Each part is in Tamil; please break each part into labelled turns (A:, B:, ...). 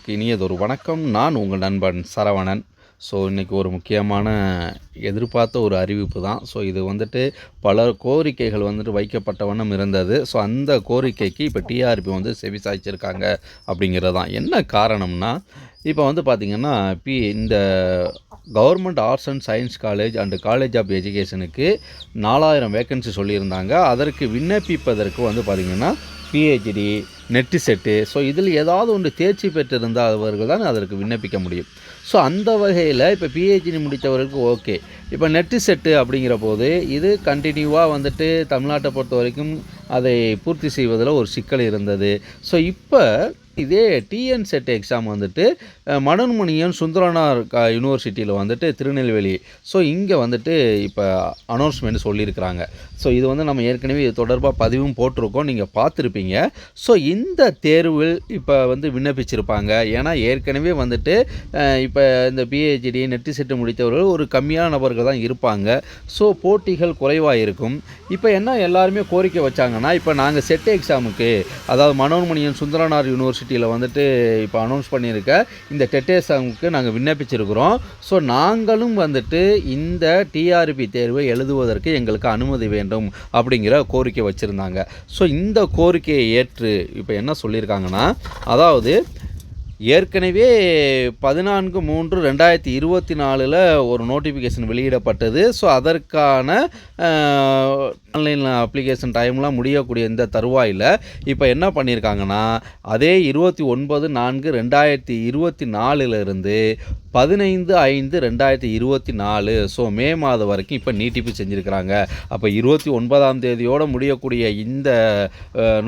A: உறவுகளுக்கு இனியதொரு வணக்கம். நான் உங்கள் நண்பன் சரவணன். ஸோ இன்றைக்கி ஒரு முக்கியமான எதிர்பார்த்த ஒரு அறிவிப்பு தான். ஸோ இது வந்துட்டு பல கோரிக்கைகள் வந்துட்டு வைக்கப்பட்டவண்ணம் இருந்தது. ஸோ அந்த கோரிக்கைக்கு இப்போ டிஆர்பி வந்து செவி சாய்ச்சிருக்காங்க அப்படிங்கிறது தான். என்ன காரணம்னா இப்போ வந்து பார்த்திங்கன்னா பி இந்த government arts and science college and college of எஜுகேஷனுக்கு நாலாயிரம் வேக்கன்சி சொல்லியிருந்தாங்க. அதற்கு விண்ணப்பிப்பதற்கு வந்து பார்த்திங்கன்னா பிஹெச்டி நெட்டு செட்டு ஸோ இதில் ஏதாவது ஒன்று தேர்ச்சி பெற்றிருந்தால் அவர்கள் தான் அதற்கு விண்ணப்பிக்க முடியும். ஸோ அந்த வகையில் இப்போ பிஹெச்டி முடித்தவர்களுக்கு ஓகே. இப்போ நெட்டு செட்டு அப்படிங்கிற போது இது கண்டினியூவாக வந்துட்டு தமிழ்நாட்டை பொறுத்த வரைக்கும் அதை பூர்த்தி செய்வதில் ஒரு சிக்கல் இருந்தது. ஸோ இப்போ இதே டிஎன் செட் எக்ஸாம் வந்துட்டு அஹ், மனோன்மணியன் சுந்தரனார் க யூனிவர்சிட்டியில் வந்துட்டு திருநெல்வேலி. ஸோ இங்கே வந்துட்டு இப்போ அனௌன்ஸ்மெண்ட் சொல்லியிருக்கிறாங்க ஸோ இது வந்து நம்ம ஏற்கனவே இது தொடர்பாக பதிவும் போட்டிருக்கோம். நீங்கள் பார்த்துருப்பீங்க. ஸோ இந்த தேர்வில் இப்போ வந்து விண்ணப்பிச்சிருப்பாங்க. ஏன்னா ஏற்கனவே வந்துட்டு இப்போ இந்த பிஹெச்டி நெட்டி செட்டு முடித்தவர்கள் ஒரு கம்மியான நபர்கள் தான் இருப்பாங்க. ஸோ போட்டிகள் குறைவாக இருக்கும் இப்போ என்ன எல்லாருமே கோரிக்கை வச்சாங்கன்னா இப்போ நாங்கள் செட் எக்ஸாமுக்கு அதாவது மனோன்மணியன் சுந்தரனார் யூனிவர்சிட்டியில் வந்துட்டு இப்போ அனௌன்ஸ் பண்ணியிருக்க இந்த டெட் நாங்கள் விண்ணப்பிச்சிருக்கிறோம். ஸோ நாங்களும் வந்துட்டு இந்த டிஆர்பி தேர்வை எழுதுவதற்கு எங்களுக்கு அனுமதி வேண்டும் அப்படிங்கிற கோரிக்கை வச்சுருந்தாங்க. ஸோ இந்த கோரிக்கையை ஏற்று இப்போ என்ன சொல்லியிருக்காங்கன்னா அதாவது ஏற்கனவே பதினான்கு மூன்று ரெண்டாயிரத்தி இருபத்தி நாலில் ஒரு நோட்டிஃபிகேஷன் வெளியிடப்பட்டது. ஸோ அதற்கான ஆன்லைன் அப்ளிகேஷன் டைம்லாம் முடியக்கூடிய இந்த தருவாயில் இப்போ என்ன பண்ணியிருக்காங்கன்னா அதே இருபத்தி ஒன்பது நான்கு ரெண்டாயிரத்தி இருபத்தி நாலுலேருந்து பதினைந்து ஐந்து ரெண்டாயிரத்தி இருபத்தி நாலு ஸோ மே மாதம் வரைக்கும் இப்போ நீட்டிப்பு செஞ்சுருக்கிறாங்க. அப்போ இருபத்தி ஒன்பதாம் தேதியோடு முடியக்கூடிய இந்த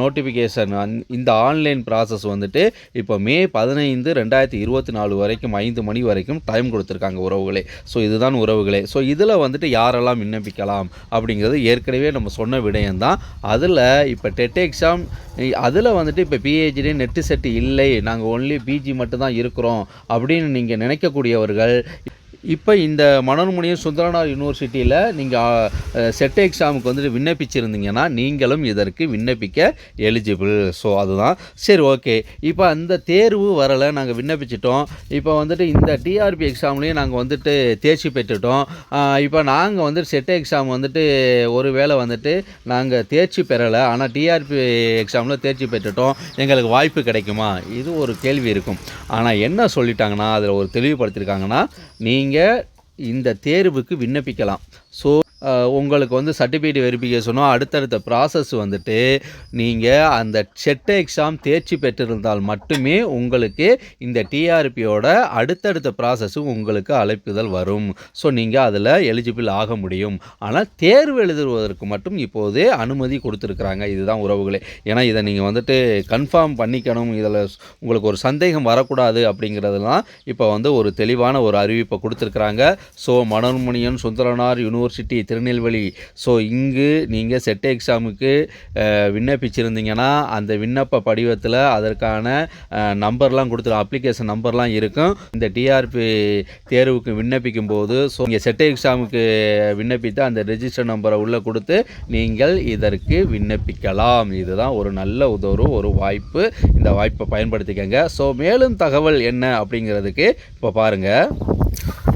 A: நோட்டிஃபிகேஷன் இந்த ஆன்லைன் ப்ராசஸ் வந்துட்டு இப்போ மே பதினைந்து ரெண்டாயிரத்தி இருபத்தி நாலு வரைக்கும் ஐந்து மணி வரைக்கும் டைம் கொடுத்துருக்காங்க உறவுகளே. ஸோ இதுதான் உறவுகளே. ஸோ இதில் வந்துட்டு யாரெல்லாம் விண்ணப்பிக்கலாம் அப்படிங்கிறது ஏற்கனவே நம்ம சொன்ன விடயம்தான். அதில் இப்போ டெட் எக்ஸாம் அதில் வந்துட்டு இப்போ பிஹெச்டி நெட்டு செட்டு இல்லை. நாங்கள் ஒன்லி பிஜி மட்டும்தான் இருக்கிறோம் அப்படின்னு நீங்கள் நினைக்கக்கூடியவர்கள் இப்போ இந்த மணல்முனியம் சுந்தரனார் யூனிவர்சிட்டியில் நீங்கள் செட் எக்ஸாமுக்கு வந்துட்டு விண்ணப்பிச்சிருந்தீங்கன்னா நீங்களும் இதற்கு விண்ணப்பிக்க எலிஜிபிள் ஸோ அதுதான். சரி ஓகே இப்போ அந்த தேர்வு வரலை நாங்கள் விண்ணப்பிச்சிட்டோம். இப்போ வந்துட்டு இந்த டிஆர்பி எக்ஸாம்லேயும் நாங்கள் வந்துட்டு தேர்ச்சி பெற்றுட்டோம். இப்போ நாங்கள் வந்துட்டு செட் எக்ஸாம் வந்துட்டு ஒரு வேளை வந்துட்டு நாங்கள் தேர்ச்சி பெறலை. ஆனால் டிஆர்பி எக்ஸாமில் தேர்ச்சி பெற்றுட்டோம். எங்களுக்கு வாய்ப்பு கிடைக்குமா? இது ஒரு கேள்வி இருக்கும். ஆனால் என்ன சொல்லிட்டாங்கன்னா அதில் ஒரு தெளிவுபடுத்தியிருக்காங்கன்னா நீங்கள் இந்த தேர்வுக்கு விண்ணப்பிக்கலாம். ஸோ உங்களுக்கு வந்து சர்டிஃபிகேட் வெரிஃபிகேஷனோ அடுத்தடுத்த ப்ராசஸ் வந்துட்டு நீங்கள் அந்த செட் எக்ஸாம் தேர்ச்சி பெற்றிருந்தால் மட்டுமே உங்களுக்கு இந்த டிஆர்பியோட அடுத்தடுத்த ப்ராசஸும் உங்களுக்கு அழைப்புதல் வரும். ஸோ நீங்கள் அதில் எலிஜிபிள் ஆக முடியும். ஆனால் தேர்வு எழுதுவதற்கு மட்டும் இப்போது அனுமதி கொடுத்துருக்குறாங்க. இதுதான் உறவுகளே. ஏன்னா இதை நீங்கள் வந்துட்டு கன்ஃபார்ம் பண்ணிக்கணும். இதில் உங்களுக்கு ஒரு சந்தேகம் வரக்கூடாது அப்படிங்கிறதுலாம் இப்போ வந்து ஒரு தெளிவான ஒரு அறிவிப்பை கொடுத்துருக்குறாங்க. So Manonmaniam Sundaranar university Tirunelveli. So இங்கு நீங்கள் செட் எக்ஸாமுக்கு விண்ணப்பிச்சிருந்தீங்கன்னா அந்த விண்ணப்ப படிவத்தில் அதற்கான நம்பர்லாம் கொடுத்துரு அப்ளிகேஷன் நம்பர்லாம் இருக்கும். இந்த டிஆர்பி தேர்வுக்கு விண்ணப்பிக்கும் போது ஸோ நீங்கள் செட் எக்ஸாமுக்கு விண்ணப்பித்து அந்த ரெஜிஸ்டர் நம்பரை உள்ளே கொடுத்து நீங்கள் இதற்கு விண்ணப்பிக்கலாம். இதுதான் ஒரு நல்ல உதவு ஒரு வாய்ப்பு. இந்த வாய்ப்பை பயன்படுத்திக்கங்க. ஸோ மேலும் தகவல் என்ன அப்படிங்கிறதுக்கு இப்போ பாருங்கள்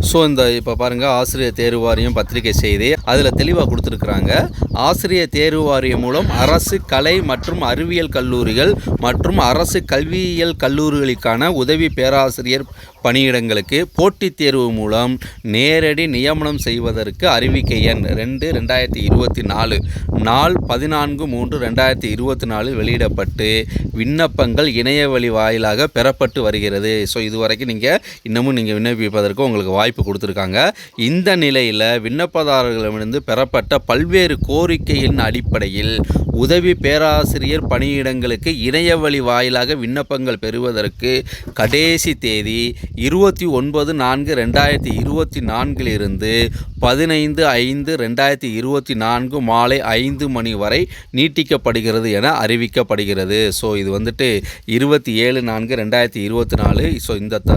A: ஸோ இந்த இப்போ பாருங்கள் ஆசிரியர் தேர்வு வாரியம் பத்திரிகை செய்தி அதில் தெளிவாக கொடுத்துருக்குறாங்க. ஆசிரியர் தேர்வு வாரியம் மூலம் அரசு கலை மற்றும் அறிவியல் கல்லூரிகள் மற்றும் அரசு கல்வியியல் கல்லூரிகளுக்கான உதவி பேராசிரியர் பணியிடங்களுக்கு போட்டித் தேர்வு மூலம் நேரடி நியமனம் செய்வதற்கு அறிவிக்கை எண் ரெண்டு ரெண்டாயிரத்தி இருபத்தி நாலு. நாள் பதினான்கு மூன்று ரெண்டாயிரத்தி இருபத்தி நாலு வெளியிடப்பட்டு விண்ணப்பங்கள் இணையவழி வாயிலாக பெறப்பட்டு வருகிறது. ஸோ இதுவரைக்கும் நீங்கள் இன்னமும் நீங்கள் விண்ணப்பிப்பதற்கு உங்களுக்கு வாய்ப்பு கொடுத்துருக்காங்க. இந்த நிலையில் விண்ணப்பதாரர்களிடமிருந்து பெறப்பட்ட பல்வேறு கோரிக்கையின் அடிப்படையில் உதவி பேராசிரியர் பணியிடங்களுக்கு இணையவழி வாயிலாக விண்ணப்பங்கள் பெறுவதற்கு கடைசி தேதி இருபத்தி ஒன்பது நான்கு ரெண்டாயிரத்தி இருபத்தி நான்கிலிருந்து பதினைந்து ஐந்து ரெண்டாயிரத்தி இருபத்தி நான்கு மாலை ஐந்து மணி வரை நீட்டிக்கப்படுகிறது என அறிவிக்கப்படுகிறது. ஸோ இது வந்துட்டு இருபத்தி ஏழு நான்கு ரெண்டாயிரத்தி இருபத்தி நாலு. ஸோ இந்த த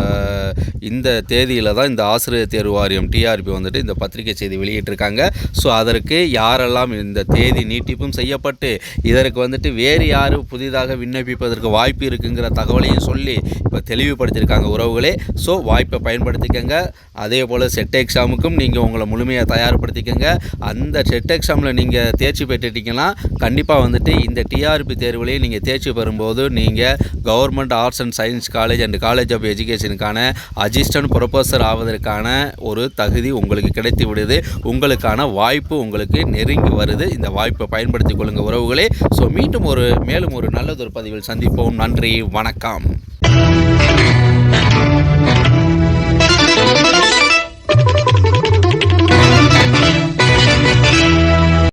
A: இந்த தேதியில் தான் இந்த ஆசிரியர் தேர்வு வாரியம் டிஆர்பி வந்துட்டு இந்த பத்திரிகை செய்தி வெளியிட்டிருக்காங்க. ஸோ அதற்கு யாரெல்லாம் இந்த தேதி நீட்டிப்பும் செய்யப்பட்டு இதற்கு வந்துட்டு வேறு யார் புதிதாக விண்ணப்பிப்பதற்கு வாய்ப்பு இருக்குங்கிற தகவலையும் சொல்லி இப்போ தெளிவுபடுத்தியிருக்காங்க உறவுகளே. ஸோ வாய்ப்பை பயன்படுத்திக்கங்க. அதே போல் செட் எக்ஸாமுக்கும் நீங்கள் உங்களை முழுமையாக தயார்படுத்திக்கங்க. அந்த செட் எக்ஸாமில் நீங்கள் தேர்ச்சி பெற்றுட்டீங்கன்னா கண்டிப்பாக வந்துட்டு இந்த டிஆர்பி தேர்வுலேயே நீங்கள் தேர்ச்சி பெறும்போது நீங்கள் government arts and science college and college of எஜுகேஷனுக்கான assistant professor ஆவதற்கான ஒரு தகுதி உங்களுக்கு கிடைத்து விடுது. உங்களுக்கான வாய்ப்பு உங்களுக்கு நெருங்கி வருது. இந்த வாய்ப்பை பயன்படுத்திக் கொள்ளுங்கள் உறவுகளே. ஸோ மீண்டும் ஒரு மேலும் ஒரு நல்லதொரு பதிவில் சந்திப்போம். நன்றி. வணக்கம்.